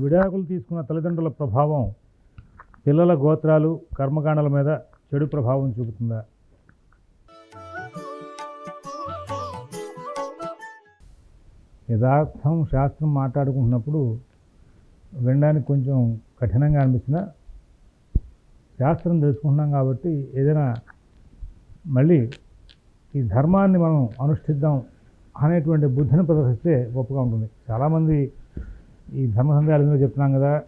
విడాకులు తీసుకున్న తల్లిదండ్రుల ప్రభావం పిల్లల గోత్రాలు కర్మకాండల మీద చెడు ప్రభావం చూపుతుందా? యథార్థం శాస్త్రం మాట్లాడుకుంటున్నప్పుడు వినడానికి కొంచెం కఠినంగా అనిపించినా శాస్త్రం తెలుసుకుంటున్నాం కాబట్టి ఏదైనా మళ్ళీ ఈ ధర్మాన్ని మనం అనుష్ఠిద్దాం అనేటువంటి బుద్ధిని ప్రదర్శిస్తే గొప్పగా ఉంటుంది. చాలామంది ఈ ధర్మ సందేహాలు ఎందుకు చెప్తున్నాం కదా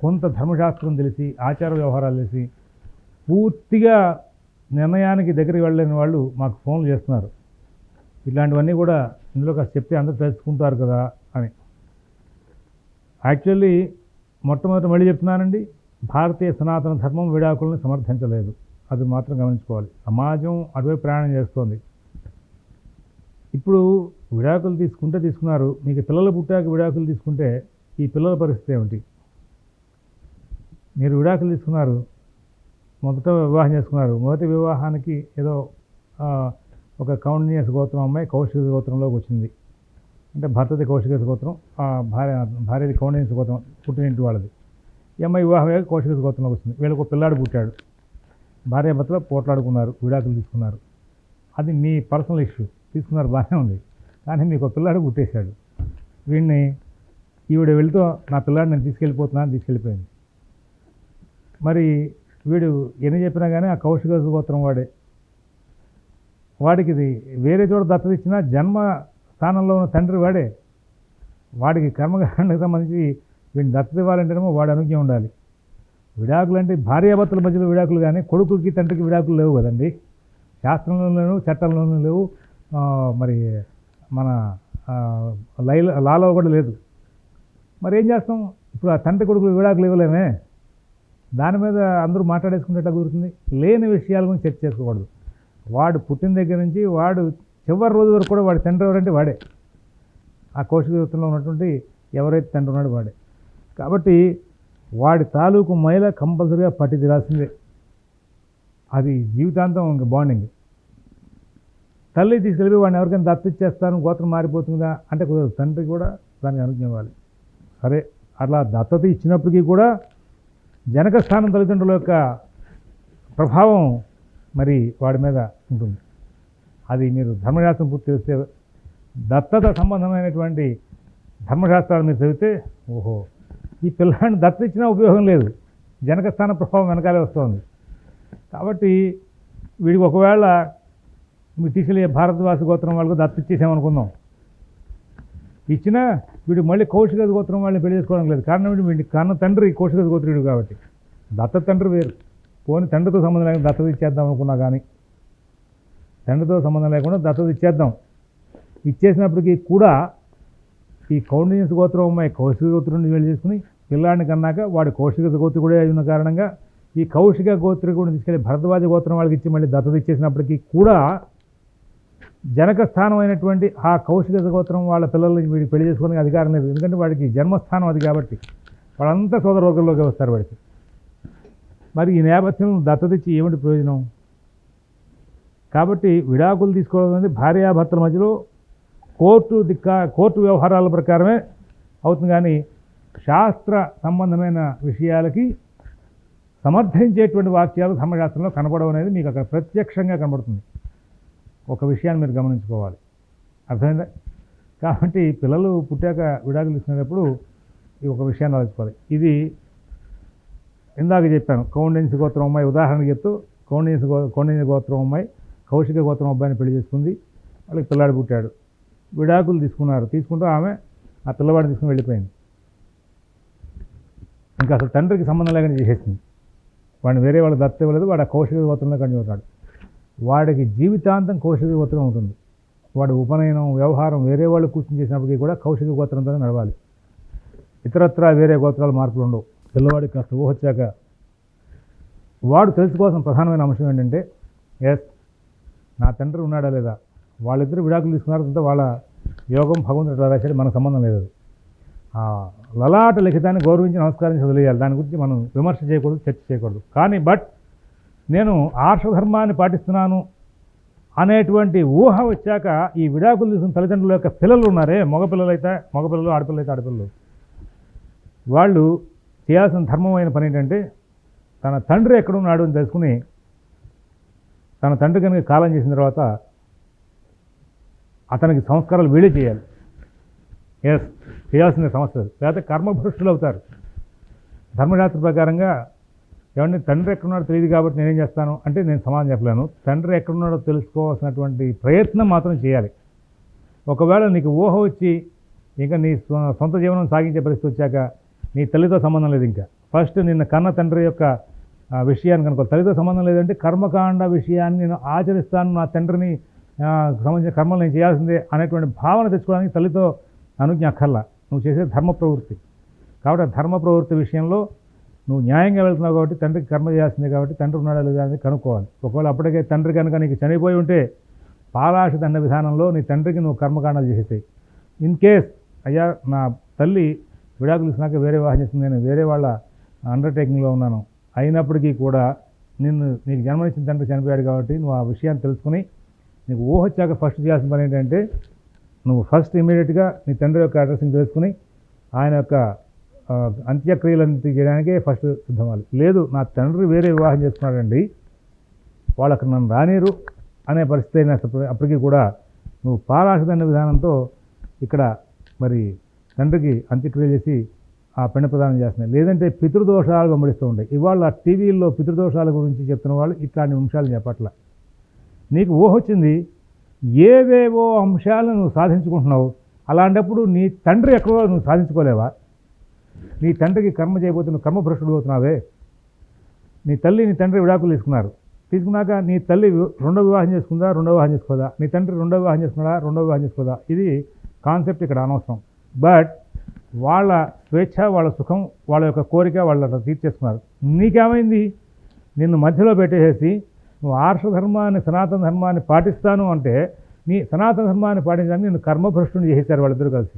కొంత ధర్మశాస్త్రం తెలిసి ఆచార వ్యవహారాలు తెలిసి పూర్తిగా నిర్ణయానికి దగ్గరికి వెళ్ళలేని వాళ్ళు మాకు ఫోన్లు చేస్తున్నారు. ఇలాంటివన్నీ కూడా ఇందులో కాస్త చెప్తే అందరూ తెలుసుకుంటారు కదా అని. యాక్చువల్లీ మొట్టమొదటి మళ్ళీ చెప్తున్నానండి భారతీయ సనాతన ధర్మం విడాకులను సమర్థించలేదు. అది మాత్రం గమనించుకోవాలి. సమాజం అటువైపు ప్రయాణం చేస్తోంది. ఇప్పుడు విడాకులు తీసుకుంటే తీసుకున్నారు. మీకు పిల్లలు పుట్టాక విడాకులు తీసుకుంటే ఈ పిల్లల పరిస్థితి ఏమిటి? మీరు విడాకులు తీసుకున్నారు మొదట వివాహం చేసుకున్నారు. మొదటి వివాహానికి ఏదో ఒక కౌండిన్యస్ గోత్రం అమ్మాయి కౌశిక గోత్రంలోకి వచ్చింది. అంటే భర్తది కౌశిక గోత్రం ఆ భార్య భార్యది కౌండిన్యస్ గోత్రం పుట్టినింటి వాళ్ళది. ఈ అమ్మాయి వివాహం అయ్యాక కౌశిక గోత్రంలోకి వచ్చింది. వీళ్ళకు ఒక పిల్లాడు పుట్టాడు. భార్య భర్తలో పోట్లాడుకున్నారు విడాకులు తీసుకున్నారు. అది మీ పర్సనల్ ఇష్యూ. తీసుకున్నారు బాగానే ఉంది. కానీ మీకు ఒక పిల్లాడు పుట్టేశాడు. వీడిని ఈవిడ వెళ్తూ నా పిల్లాడు నేను తీసుకెళ్ళిపోతున్నా అని తీసుకెళ్ళిపోయింది. మరి వీడు ఎన్ని చెప్పినా కానీ ఆ కౌశిక గోత్రం వాడే. వాడికి ఇది వేరే చోట దత్తత ఇచ్చినా జన్మ స్థానంలో ఉన్న తండ్రి వాడే. వాడికి కర్మకాండకు సంబంధించి వీడిని దత్తత ఇవ్వాలంటేనేమో వాడి అనుజ్ఞ ఉండాలి. విడాకులు అంటే భార్యాభర్తల మధ్యలో విడాకులు కానీ కొడుకుకి తండ్రికి విడాకులు లేవు కదండి. శాస్త్రంలోనూ లేవు చట్టంలోనూ లేవు. మరి మన లైలో లైల లాలో కూడా లేదు. మరి ఏం చేస్తాం? ఇప్పుడు ఆ తండ్రి కొడుకులు విడాకులు ఇవ్వలేమే. దాని మీద అందరూ మాట్లాడేసుకుంటే ఎట్లా కుదురుతుంది. లేని విషయాల గురించి చర్చ చేసుకోకూడదు. వాడు పుట్టిన దగ్గర నుంచి వాడు చివరి రోజు వరకు కూడా వాడి తండ్రి ఎవరంటే వాడే. ఆ కోశవృత్తంలో ఉన్నటువంటి ఎవరైతే తండ్రి ఉన్నాడో వాడే. కాబట్టి వాడి తాలూకు మహిళ కంపల్సరీగా పట్టి తీరాల్సిందే అది జీవితాంతం ఇంకా బాండింగ్. తల్లి తీసుకెళ్ళి వాడిని ఎవరికైనా దత్తు ఇచ్చేస్తాను గోత్రం మారిపోతుందా అంటే కుదరదు. తండ్రి కూడా దానికి అనుజ్ఞ ఇవ్వాలి. సరే అట్లా దత్తత ఇచ్చినప్పటికీ కూడా జనక స్థానం తల్లిదండ్రుల యొక్క ప్రభావం మరి వాడి మీద ఉంటుంది. అది మీరు ధర్మశాస్త్రం పూర్తి చేస్తే దత్తత సంబంధమైనటువంటి ధర్మశాస్త్రాలు మీరు చదివితే ఓహో ఈ పిల్లాన్ని దత్త ఇచ్చినా ఉపయోగం లేదు. జనక స్థాన ప్రభావం వెనకాలే వస్తుంది. కాబట్టి వీడికి ఒకవేళ మీరు తీసుకెళ్ళే భారతవాసి గోత్రం వాళ్ళకు దత్తత ఇచ్చేసామనుకుందాం. ఇచ్చినా వీడు మళ్ళీ కౌశిక గోత్రం వాళ్ళని పెళ్ళి చేసుకోవడం లేదు. కారణం ఏంటి? వీడి కన్న తండ్రి కౌశిక గోత్రుడు కాబట్టి. దత్త తండ్రి వేరు. పోని తండ్రితో సంబంధం లేకుండా దత్తత ఇచ్చేద్దాం అనుకున్నా కానీ తండ్రితో సంబంధం లేకుండా దత్తత ఇచ్చేద్దాం. ఇచ్చేసినప్పటికీ కూడా ఈ కౌండిన్యస్ గోత్రం అమ్మాయి కౌశిక గోత్రుడిని వెళ్ళి చేసుకుని పిల్లాడిని కన్నాక వాడు కౌశిక గోత్రుడే ఉన్న కారణంగా ఈ కౌశిక గోత్రికుడిని తీసుకెళ్ళి భరద్వాజ గోత్రం వాళ్ళకి ఇచ్చి మళ్ళీ దత్తత ఇచ్చేసినప్పటికీ కూడా జనక స్థానం అయినటువంటి ఆ కౌశిక గోత్రం వాళ్ళ పిల్లల్ని వీడికి పెళ్ళి చేసుకోవడానికి అధికారం లేదు. ఎందుకంటే వాడికి జన్మస్థానం అది కాబట్టి వాళ్ళంతా సోదరవర్గంలోకి వస్తారు వాడికి. మరి ఈ నేపథ్యం దత్తత ఇచ్చి ఏమిటి ప్రయోజనం? కాబట్టి విడాకులు తీసుకోవడం అనేది భార్యాభర్తల మధ్యలో కోర్టు దిక్క కోర్టు వ్యవహారాల ప్రకారమే అవుతుంది కానీ శాస్త్ర సంబంధమైన విషయాలకి సమర్థించేటువంటి వాక్యాలు ధర్మశాస్త్రంలో కనపడడం అనేది మీకు అక్కడ ప్రత్యక్షంగా కనబడుతుంది. ఒక విషయాన్ని మీరు గమనించుకోవాలి. అర్థమైందా? కాబట్టి పిల్లలు పుట్టాక విడాకులు తీసుకునేటప్పుడు ఈ ఒక విషయాన్ని ఆలోచించుకోవాలి. ఇది ఇందాక చెప్పాను కౌండెన్సి గోత్రం అమ్మాయి ఉదాహరణకి చెప్తూ కౌండెన్సి గో కౌండెన్సి గోత్రం అమ్మాయి కౌశిక గోత్రం అబ్బాయిని పెళ్ళి చేసుకుంది వాళ్ళకి పిల్లాడు పుట్టాడు. విడాకులు తీసుకున్నారు తీసుకుంటూ ఆమె ఆ పిల్లవాడిని తీసుకుని వెళ్ళిపోయింది. ఇంకా అసలు తండ్రికి సంబంధం లేకుండా చేసేసింది. వాడిని వేరే వాళ్ళకి దత్త ఇవ్వలేదు వాడు ఆ కౌశిక గోత్రంలో కంటిన్యూ అవుతాడు వాడికి జీవితాంతం కౌశిక గోత్రం ఉంటుంది వాడు ఉపనయనం వ్యవహారం వేరే వాళ్ళు కూర్చొని చేసినప్పటికీ కూడా కౌశిక గోత్రంతోనే నడవాలి. ఇతరత్రా వేరే గోత్రాలు మార్పులు ఉండవు. పిల్లవాడికి కాస్త ఊహొచ్చాక వాడు తెలుసుకోవాల్సిన ప్రధానమైన అంశం ఏంటంటే ఎస్ నా తండ్రి ఉన్నాడా లేదా? వాళ్ళిద్దరు విడాకులు తీసుకున్నారు అంతా వాళ్ళ యోగం భగవంతుడు ఎట్లా రాశాడు మనకు సంబంధం లేదు. ఆ లలాట లిఖితాన్ని గౌరవించి నమస్కరించి వదిలేయాలి దాని గురించి మనం విమర్శ చేయకూడదు చర్చ చేయకూడదు. కానీ బట్ నేను ఆర్షధర్మాన్ని పాటిస్తున్నాను అనేటువంటి ఊహ వచ్చాక ఈ విడాకులు తీసుకున్న తల్లిదండ్రుల యొక్క పిల్లలు ఉన్నారే మగపిల్లలు అయితే మగపిల్లలు ఆడపిల్లలు అయితే ఆడపిల్లలు. వాళ్ళు చేయాల్సిన ధర్మమైన పని ఏంటంటే తన తండ్రి ఎక్కడున్నాడు అని తెలుసుకుని తన తండ్రి కనుక కాలం చేసిన తర్వాత అతనికి సంస్కారాలు వీళ్ళే చేయాలి. ఎస్ చేయాల్సిన సమస్య లేకపోతే కర్మభ్రష్టులు అవుతారు. ధర్మశాస్త్ర ప్రకారంగా ఏమంటే తండ్రి ఎక్కడున్నాడో తెలియదు కాబట్టి నేనేం చేస్తాను అంటే నేను సమాధానం చెప్పలేను. తండ్రి ఎక్కడున్నాడో తెలుసుకోవాల్సినటువంటి ప్రయత్నం మాత్రం చేయాలి. ఒకవేళ నీకు ఊహ వచ్చి ఇంకా నీ సొంత జీవనం సాగించే పరిస్థితి వచ్చాక నీ తల్లితో సంబంధం లేదు ఇంకా. ఫస్ట్ నిన్న కన్న తండ్రి యొక్క విషయాన్ని కనుక తల్లితో సంబంధం లేదంటే కర్మకాండ విషయాన్ని నేను ఆచరిస్తాను. నా తండ్రిని సంబంధించిన కర్మలు నేను చేయాల్సిందే అనేటువంటి భావన తెచ్చుకోవడానికి తల్లితో అనుజ్ఞ అక్కర్లా. నువ్వు చేసే ధర్మ ప్రవృత్తి కాబట్టి ఆ ధర్మ ప్రవృత్తి విషయంలో నువ్వు న్యాయంగా వెళ్తున్నావు కాబట్టి తండ్రికి కర్మ చేయాల్సిందే కాబట్టి తండ్రి ఉన్నాడా లేదా అని కనుక్కోవాలి. ఒకవేళ అప్పటికే తండ్రి కనుక నీకు చనిపోయి ఉంటే పాలాష దండ విధానంలో నీ తండ్రికి నువ్వు కర్మకాండాలు చేసేసాయి. ఇన్ కేస్ అయ్యా నా తల్లి విడాకులు ఇచ్చినాక వేరే వివాహం చేస్తుంది నేను వేరే వాళ్ళ అండర్టేకింగ్లో ఉన్నాను. అయినప్పటికీ కూడా నిన్ను నీకు జన్మనిచ్చిన తండ్రి చనిపోయాడు కాబట్టి నువ్వు ఆ విషయాన్ని తెలుసుకుని నీకు ఊహ వచ్చాక ఫస్ట్ చేయాల్సిన పని ఏంటంటే నువ్వు ఫస్ట్ ఇమీడియట్గా నీ తండ్రి యొక్క అడ్రస్ని తెలుసుకుని ఆయన యొక్క అంత్యక్రియలను చేయడానికే ఫస్ట్ సిద్ధమాలి లేదు నా తండ్రి వేరే వివాహం చేసుకున్నాడండి వాళ్ళకి నన్ను రానిరు అనే పరిస్థితి అయినా అప్పటికీ కూడా నువ్వు పారాషదండ విధానంతో ఇక్కడ మరి తండ్రికి అంత్యక్రియ చేసి ఆ పెండ ప్రదానం చేస్తున్నాయి. లేదంటే పితృదోషాలు వెంబడిస్తూ ఉంటాయి. ఇవాళ టీవీల్లో పితృదోషాల గురించి చెప్తున్న వాళ్ళు ఇట్లాంటి అంశాలు చెప్పట్ల. నీకు ఊహ వచ్చింది ఏవేవో అంశాలను నువ్వు సాధించుకుంటున్నావు అలాంటప్పుడు నీ తండ్రి ఎక్కడో నువ్వు సాధించుకోలేవా? నీ తండ్రికి కర్మ చేయబోతే నువ్వు కర్మభ్రష్టుడు అవుతున్నావే. నీ తల్లి నీ తండ్రి విడాకులు తీసుకున్నారు. తీసుకున్నాక నీ తల్లి రెండో వివాహం చేసుకుందా రెండో వివాహం చేసుకోదా? నీ తండ్రి రెండో వివాహం చేసుకున్నాడా రెండో వివాహం చేసుకోదా? ఇది కాన్సెప్ట్ ఇక్కడ అనవసరం. బట్ వాళ్ళ స్వేచ్ఛ వాళ్ళ సుఖం వాళ్ళ యొక్క కోరిక వాళ్ళ తీర్చేసుకున్నారు. నీకేమైంది? నిన్ను మధ్యలో పెట్టేసేసి నువ్వు ఆర్ష ధర్మాన్ని సనాతన ధర్మాన్ని పాటిస్తాను అంటే నీ సనాతన ధర్మాన్ని పాటించడానికి నేను కర్మభ్రష్టుని చేశారు వాళ్ళిద్దరూ కలిసి.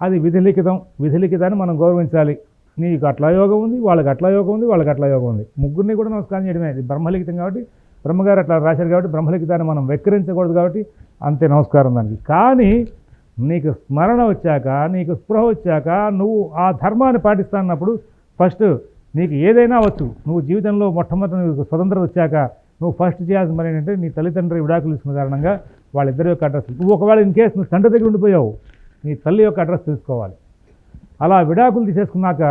అది విధిలిఖితం. విధిలిఖితాన్ని మనం గౌరవించాలి. నీకు అట్లా యోగం ఉంది వాళ్ళకి అట్లా యోగం ఉంది వాళ్ళకి అట్లా యోగం ఉంది. ముగ్గురిని కూడా నమస్కారం చేయడమే. ఇది బ్రహ్మలిఖితం కాబట్టి బ్రహ్మగారు అట్లా రాశారు కాబట్టి బ్రహ్మలిఖితాన్ని మనం వెక్కిరించకూడదు కాబట్టి అంతే నమస్కారం దానికి. కానీ నీకు స్మరణ వచ్చాక నీకు స్పృహ వచ్చాక నువ్వు ఆ ధర్మాన్ని పాటిస్తానప్పుడు ఫస్ట్ నీకు ఏదైనా వచ్చు నువ్వు జీవితంలో మొట్టమొదటి నీకు స్వతంత్రం వచ్చాక నువ్వు ఫస్ట్ చేయాల్సిన పని ఏంటంటే నీ తల్లిదండ్రులు విడాకులు ఇస్తున్న కారణంగా వాళ్ళిద్దరి యొక్క అడ్రస్ నువ్వు ఒకవేళ ఇన్ కేసు నువ్వు తండ్రి దగ్గర ఉండిపోయావు నీ తల్లి యొక్క అడ్రస్ తెలుసుకోవాలి. అలా విడాకులు తీసేసుకున్నాక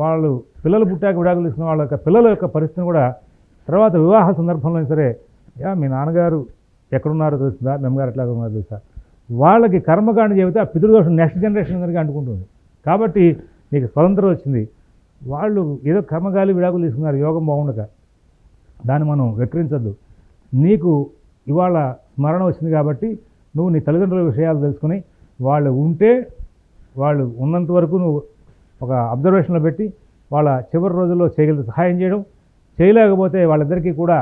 వాళ్ళు పిల్లలు పుట్టాక విడాకులు తీసుకున్న వాళ్ళ యొక్క పిల్లల యొక్క పరిస్థితిని కూడా తర్వాత వివాహ సందర్భంలో సరే యా మీ నాన్నగారు ఎక్కడున్నారో తెలుస్తుందా మెమ్మగారు ఎట్లా ఉన్నారో తెలుసా వాళ్ళకి కర్మకాండ చెబితే ఆ పితృదోషం నెక్స్ట్ జనరేషన్ కనుక అంటుకుంటుంది. కాబట్టి నీకు స్వతంత్రం వచ్చింది. వాళ్ళు ఏదో కర్మగాలి విడాకులు తీసుకున్నారు యోగం బాగుండక. దాన్ని మనం వెక్కిరించద్దు. నీకు ఇవాళ స్మరణ వచ్చింది కాబట్టి నువ్వు నీ తల్లిదండ్రుల విషయాలు తెలుసుకుని వాళ్ళు ఉంటే వాళ్ళు ఉన్నంత వరకు నువ్వు ఒక అబ్జర్వేషన్లో పెట్టి వాళ్ళ చివరి రోజుల్లో చేయగలిగితే సహాయం చేయడం. చేయలేకపోతే వాళ్ళిద్దరికీ కూడా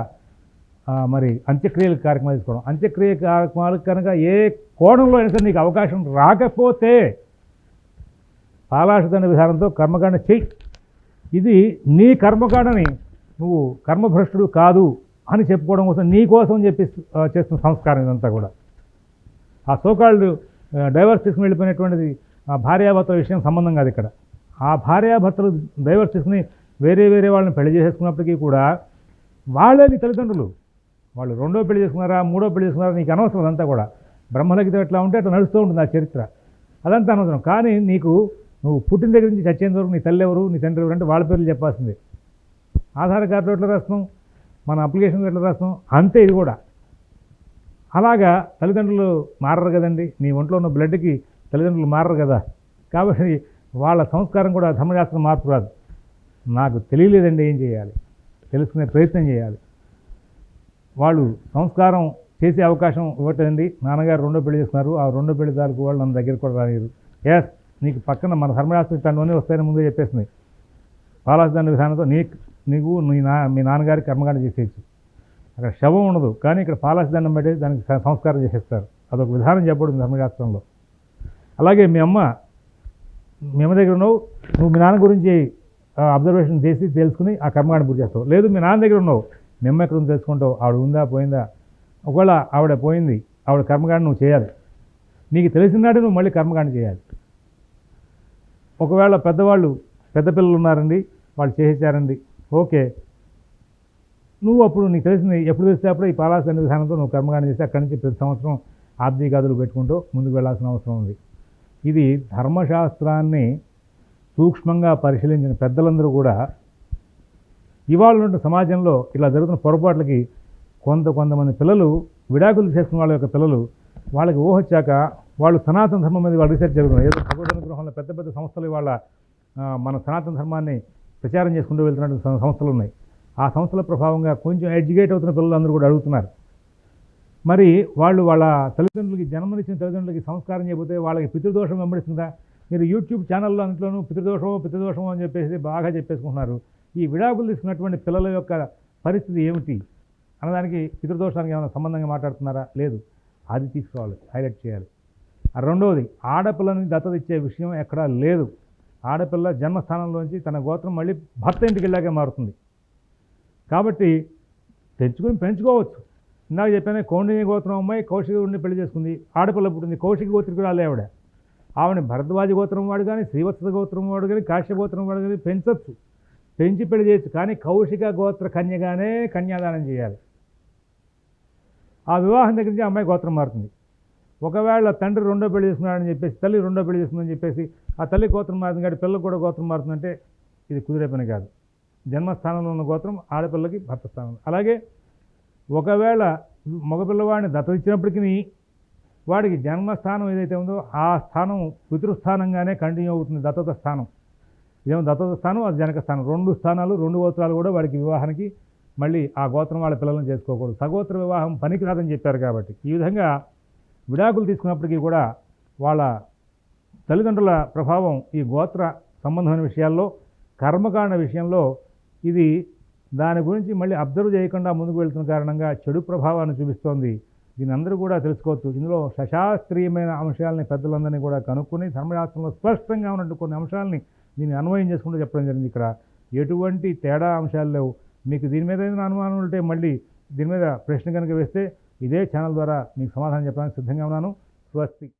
మరి అంత్యక్రియల కార్యక్రమాలు తీసుకోవడం. అంత్యక్రియ కార్యక్రమాలకు కనుక ఏ కోణంలో అయినా సరే నీకు అవకాశం రాకపోతే పాలాషదండ విధానంతో కర్మకాండ చేయి. ఇది నీ కర్మకాండని నువ్వు కర్మభ్రష్టుడు కాదు అని చెప్పుకోవడం కోసం నీ కోసం చెప్పి చేస్తున్న సంస్కారం ఇదంతా కూడా. ఆ సోకాళ్ళు డైవర్స్ తీసుకుని వెళ్ళిపోయినటువంటిది ఆ భార్యాభర్తల విషయం సంబంధం కాదు ఇక్కడ. ఆ భార్యాభర్తలు డైవర్స్ తీసుకుని వేరే వేరే వాళ్ళని పెళ్ళి చేసేసుకున్నప్పటికీ కూడా వాళ్ళే నీ తల్లిదండ్రులు వాళ్ళు రెండో పెళ్ళి చేసుకున్నారా మూడో పెళ్ళి చేసుకున్నారా నీకు అనవసరం అదంతా కూడా. బ్రహ్మలగితం ఎట్లా ఉంటే అట్లా నడుస్తూ ఉంటుంది ఆ చరిత్ర. అదంతా అనవసరం. కానీ నీకు నువ్వు పుట్టిన దగ్గర నుంచి చచ్చేంత వరకు నీ తల్లి ఎవరు నీ తండ్రి ఎవరు అంటే వాళ్ళ పేర్లు చెప్పాల్సిందే. ఆధార్ కార్డులో ఎట్లా రాస్తాం మన అప్లికేషన్లో ఎట్లా రాస్తాం అంతే ఇది కూడా. అలాగా తల్లిదండ్రులు మారరు కదండి. నీ ఒంట్లో ఉన్న బ్లడ్కి తల్లిదండ్రులు మారరు కదా. కాబట్టి వాళ్ళ సంస్కారం కూడా ధర్మశాస్త్రం మార్పు రాదు. నాకు తెలియలేదండి ఏం చేయాలి. తెలుసుకునే ప్రయత్నం చేయాలి. వాళ్ళు సంస్కారం చేసే అవకాశం ఇవ్వటండి నాన్నగారు రెండో పెళ్ళి చేస్తున్నారు. ఆ రెండో పెళ్ళి తాలూకు వాళ్ళు నన్ను దగ్గర కూడా రానియరు ఎస్ నీకు పక్కన మన ధర్మశాస్త్రం ఇట్లాంటివన్నీ వస్తాయని ముందే చెప్పేసింది. పాలాసదండ విధానంతో నీ నీకు నీ నా మీ నాన్నగారికి కర్మకాండ చేసేయచ్చు. అక్కడ శవం ఉండదు. కానీ ఇక్కడ పాలాసదండం పెట్టి దానికి సంస్కారం చేసేస్తారు. అదొక విధానం చెప్పబడింది ధర్మశాస్త్రంలో. అలాగే మీ అమ్మ మీ అమ్మ దగ్గర ఉన్నావు. నువ్వు మీ నాన్న గురించి అబ్జర్వేషన్ చేసి తెలుసుకుని ఆ కర్మకాండ పూర్తి చేస్తావు. లేదు మీ నాన్న దగ్గర ఉన్నావు. మీ అమ్మ ఎక్కడ తెలుసుకుంటావు. ఆవిడ ఉందా పోయిందా? ఒకవేళ ఆవిడ పోయింది ఆవిడ కర్మకాండ నువ్వు చేయాలి. నీకు తెలిసినాడే నువ్వు మళ్ళీ కర్మకాండ చేయాలి. ఒకవేళ పెద్దవాళ్ళు పెద్ద పిల్లలు ఉన్నారండి వాళ్ళు చేసేసారండి ఓకే. నువ్వు అప్పుడు నీకు తెలిసింది ఎప్పుడు తెలిస్తే అప్పుడు ఈ పాలాసన విధానంతో నువ్వు కర్మకాండ చేసి అక్కడి నుంచి ప్రతి సంవత్సరం ఆర్థిక గదులు పెట్టుకుంటూ ముందుకు వెళ్ళాల్సిన అవసరం ఉంది. ఇది ధర్మశాస్త్రాన్ని సూక్ష్మంగా పరిశీలించిన పెద్దలందరూ కూడా ఇవాళ ఉన్న సమాజంలో ఇలా జరుగుతున్న పొరపాట్లకి కొంత కొంతమంది పిల్లలు విడాకులు చేసుకున్న వాళ్ళ యొక్క పిల్లలు వాళ్ళకి ఊహ వచ్చాక వాళ్ళు సనాతన ధర్మం మీద వాళ్ళు రీసెర్చ్ జరుగుతున్నారు ఏదో భగవద్ గృహంలో పెద్ద పెద్ద సంస్థలు వాళ్ళ మన సనాతన ధర్మాన్ని ప్రచారం చేసుకుంటూ వెళ్తున్నటువంటి సంస్థలు ఉన్నాయి. ఆ సంస్థల ప్రభావంగా కొంచెం ఎడ్యుకేట్ అవుతున్న పిల్లలందరూ కూడా అడుగుతున్నారు. మరి వాళ్ళు వాళ్ళ తల్లిదండ్రులకి జన్మనిచ్చిన తల్లిదండ్రులకి సంస్కారం చేయబోతే వాళ్ళకి పితృదోషం వెంబడిస్తుందా? మీరు యూట్యూబ్ ఛానల్లో అందులోనూ పితృదోషమో పితృదోషమో అని చెప్పేసి బాగా చెప్పేసుకుంటున్నారు. ఈ విడాకులు తీసుకున్నటువంటి పిల్లల యొక్క పరిస్థితి ఏమిటి? అన్నదానికి పితృదోషానికి ఏమైనా సంబంధంగా మాట్లాడుతున్నారా? లేదు. అది తీసుకోవాలి. హైలైట్ చేయాలి. ఆ రెండవది ఆడపిల్లని దత్తత ఇచ్చే విషయం ఎక్కడా లేదు. ఆడపిల్ల జన్మస్థానంలోంచి తన గోత్రం మళ్ళీ భర్త ఇంటికి వెళ్ళాకే మారుతుంది. కాబట్టి తెచ్చుకొని పెంచుకోవచ్చు. ఇందాక చెప్పానే కౌండిన్య గోత్రం అమ్మాయి కౌశిక ఉండి పెళ్ళి చేసుకుంది. ఆడపిల్ల పుట్టింది కౌశిక గోత్రికురాలే ఆవిడ. ఆవిడ భరద్వాజ గోత్రం వాడు కానీ శ్రీవత్స గోత్రం వాడు కానీ కాశ్య గోత్రం వాడు కానీ పెంచొచ్చు. పెంచి పెళ్ళి చేయొచ్చు కానీ కౌశిక గోత్ర కన్యగానే కన్యాదానం చేయాలి. ఆ వివాహం దగ్గర నుంచి అమ్మాయి గోత్రం మారుతుంది. ఒకవేళ తండ్రి రెండో పెళ్ళి చేసుకున్నాడని చెప్పేసి తల్లి రెండో పెళ్ళి చేసుకుందని చెప్పేసి ఆ తల్లి గోత్రం మారుతుంది కాబట్టి పిల్లలు కూడా గోత్రం మారుతుందంటే ఇది కుదిరే పని కాదు. జన్మస్థానంలో ఉన్న గోత్రం ఆడపిల్లకి భర్త స్థానం. అలాగే ఒకవేళ మగపిల్లవాడిని దత్తత ఇచ్చినప్పటికీ వాడికి జన్మస్థానం ఏదైతే ఉందో ఆ స్థానం పితృస్థానంగానే కంటిన్యూ అవుతుంది దత్తత స్థానం. ఇదేమో దత్తత స్థానం అది జనక స్థానం. రెండు స్థానాలు రెండు గోత్రాలు కూడా వాడికి వివాహానికి మళ్ళీ ఆ గోత్రం వాళ్ళ పిల్లలను చేసుకోకూడదు. సగోత్ర వివాహం పనికిరాదని చెప్పారు కాబట్టి ఈ విధంగా విడాకులు తీసుకున్నప్పటికీ కూడా వాళ్ళ తల్లిదండ్రుల ప్రభావం ఈ గోత్ర సంబంధమైన విషయాల్లో కర్మకాండ విషయంలో ఇది దాని గురించి మళ్ళీ అబ్జర్వ్ చేయకుండా ముందుకు వెళ్తున్న కారణంగా చెడు ప్రభావాన్ని చూపిస్తోంది. దీని అందరూ కూడా తెలుసుకోవచ్చు. ఇందులో సశాస్త్రీయమైన అంశాలని పెద్దలందరినీ కూడా కనుక్కొని ధర్మశాస్త్రంలో స్పష్టంగా ఉన్నట్టు కొన్ని అంశాలని దీన్ని అన్వయం చేసుకుంటూ చెప్పడం జరిగింది ఇక్కడ. ఎటువంటి తేడా అంశాలు లేవు. మీకు దీని మీద ఏదైనా అనుమానం ఉంటే మళ్ళీ దీని మీద ప్రశ్న కనుక వేస్తే ఇదే ఛానల్ ద్వారా మీకు సమాధానం చెప్పడానికి సిద్ధంగా ఉన్నాను. స్వస్తి.